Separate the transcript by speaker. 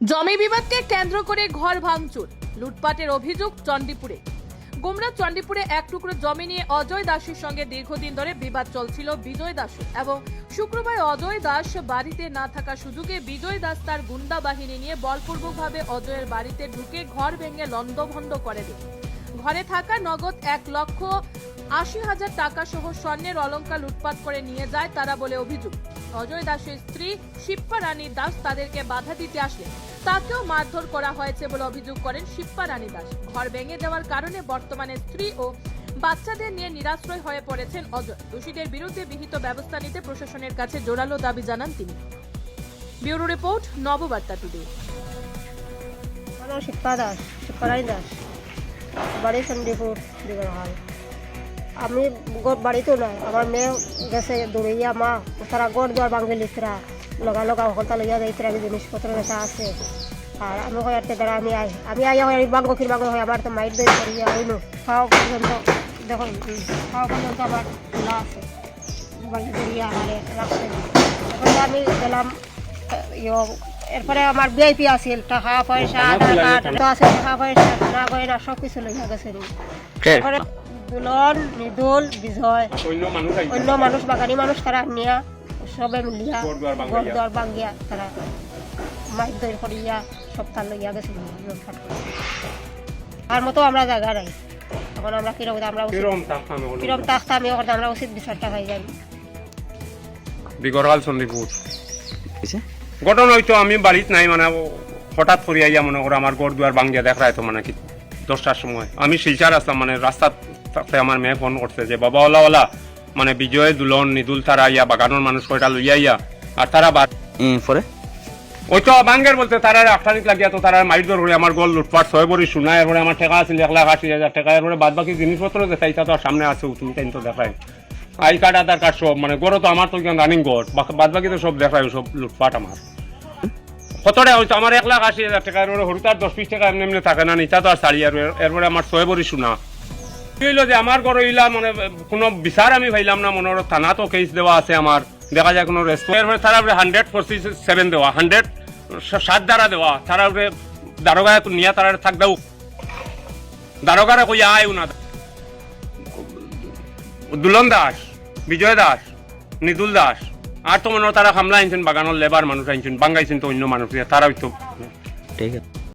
Speaker 1: জমি বিবাদকে কেন্দ্র করে ঘর ভাঙচুর। লুটপাটের অভিযোগ চণ্ডীপুরে। গুমরা চণ্ডীপুরে এক টুকরো জমি নিয়ে অজয় দাসের সঙ্গে দীর্ঘদিন ধরে বিবাদ চলছিল বিজয় দাসের এবং শুক্রবার অজয় দাস বাড়িতে না থাকা সুযোগে বিজয় দাস তার গুন্ডা বাহিনী নিয়ে বলপূর্বকভাবে অজয়ের বাড়িতে ঢুকে ঘর ভেঙে লণ্ডভণ্ড করে দেয়। ঘরে থাকা নগদ এক লক্ষ আশি হাজার টাকা সহ স্বর্ণের অলঙ্কার লুটপাট করে নিয়ে যায় তারা বলে অভিযোগ। অজয় দাসের স্ত্রী শিপ্পা রানী দাস তাদেরকে বাধা দিতে আসলে। তাকেও মারধর করা হয়েছে বলে অভিযোগ করেন শিপ্পা রানী দাস। ঘর ভেঙে দেওয়ার কারণে বর্তমানে স্ত্রী ও বাচ্চাদের নিয়ে নিরাশ্রয় হয়ে পড়েছেন অজয়। দোষীদের বিরুদ্ধে বিহিত ব্যবস্থা নিতে প্রশাসনের কাছে জোরালো দাবি জানান তিনি। Bureau report, Nababarta today.
Speaker 2: আমার নাম শিপ্পা দাস দাস। বাড়ি চণ্ডীপুর দিগরহাল আমি গোট বাড়িতেও নাই। আমার মেয়ে গেছে দৌড়িয়া মা তারা গোট দুয়ার বাঙ্গি লিখরা লগা লগা হলতা লইয়া যাইতরা জিনিসপত্র যেটা আছে। আর আমি হয় একটা দ্বারা আমি আই আমি আইয়া হয় বাঙ্গ ফির বাঙ্গ হয় আমার তো মাইট দই করিয়া হইনু খাওয়া পর্যন্ত দেখুন খাওয়া পর্যন্ত আমার খোলা আছে। বাঙ্গি করিয়া আমার রাখছে আমি গেলাম ইয়ে এরপরে আমার ভিআইপি আছিল। টাকা পয়সা আধার কার্ড তো আছে টাকা পয়সা না গয়না সব কিছু লইয়া গেছে। এরপরে দুলন নিদুল বিজয়।
Speaker 3: অন্য মানুষ।
Speaker 2: মানুষ বাগানি মানুষ তারা নিয়া সবে মিলিয়া।
Speaker 3: ঘরদুয়ার
Speaker 2: বাঙ্গিয়া তারা মাইক দই করিয়া সব তার লইয়া গেছে আর মতো আমরা জায়গা নাই। এখন আমরা কীরকম আমরা
Speaker 3: কিরম
Speaker 2: আমরা উচিত বিচারটা পাই যাই
Speaker 3: ঘটনা হয়তো আমি বাড়িতে নাই মানে হঠাৎ করে আইয়া মনে করো আমার ঘর দুয়ার ভাঙ্গিয়া দেখায় তো মানে কি দশটার সময়। আমি শিলচার আসলাম মানে রাস্তার তাতে আমার মেয়ে ফোন করছে যে বাবা ওলা ওলা। মানে বিজয় দুলন নিদুল তারা ইয়া বাগানোর মানুষ কয়টা লইয়া ইয়া আর তারা বা
Speaker 4: উম, পরে
Speaker 3: ওই তো বাঙ্গের বলতে তারা আফটানিক লাগিয়া তো তারা মাইট ধরে আমার গোল লুটপাট ছয় বড়ি শোনা এরপরে আমার টাকা আছিল এক লাখ আশি হাজার টাকা এরপরে বাদ বাকি জিনিসপত্র দেখাই তা তো আর সামনে আছে তুমি তাই তো দেখায় আই কার্ড আধার কার্ড সব মানে গড় তো আমার তো রানিং গড় বাদ বাকি তো সব দেখায় সব লুটপাট আমার কতটা হয়তো আমার এক লাখ আশি হাজার টাকা এরপরে হরুতার দশ বিশ টাকা এমনি এমনি থাকে না নিতা তো আর সারি আর এরপরে আমার ছয় বড়ি শোনা হইল যে আমার ঘর ইলা মানে কোনো বিচার আমি পাইলাম না, মনে হলো থানা তো কেস দেওয়া আছে আমার, দেখা যায় কোনো রেসপন্স এরপরে তারা হান্ড্রেড ফোরটি সেভেন দেওয়া হান্ড্রেড সাত দ্বারা দেওয়া, তারা দারোগায় নিয়া তারা থাক দাও দারোগারে কই আয় না দুলন দাস, বিজয় দাস নিদুল দাস আর তো তারা হামলা আনছেন বাগানোর লেবার মানুষ আনছেন বাঙ্গাইছেন তো অন্য মানুষ, তারা হয়তো
Speaker 4: ঠিক আছে।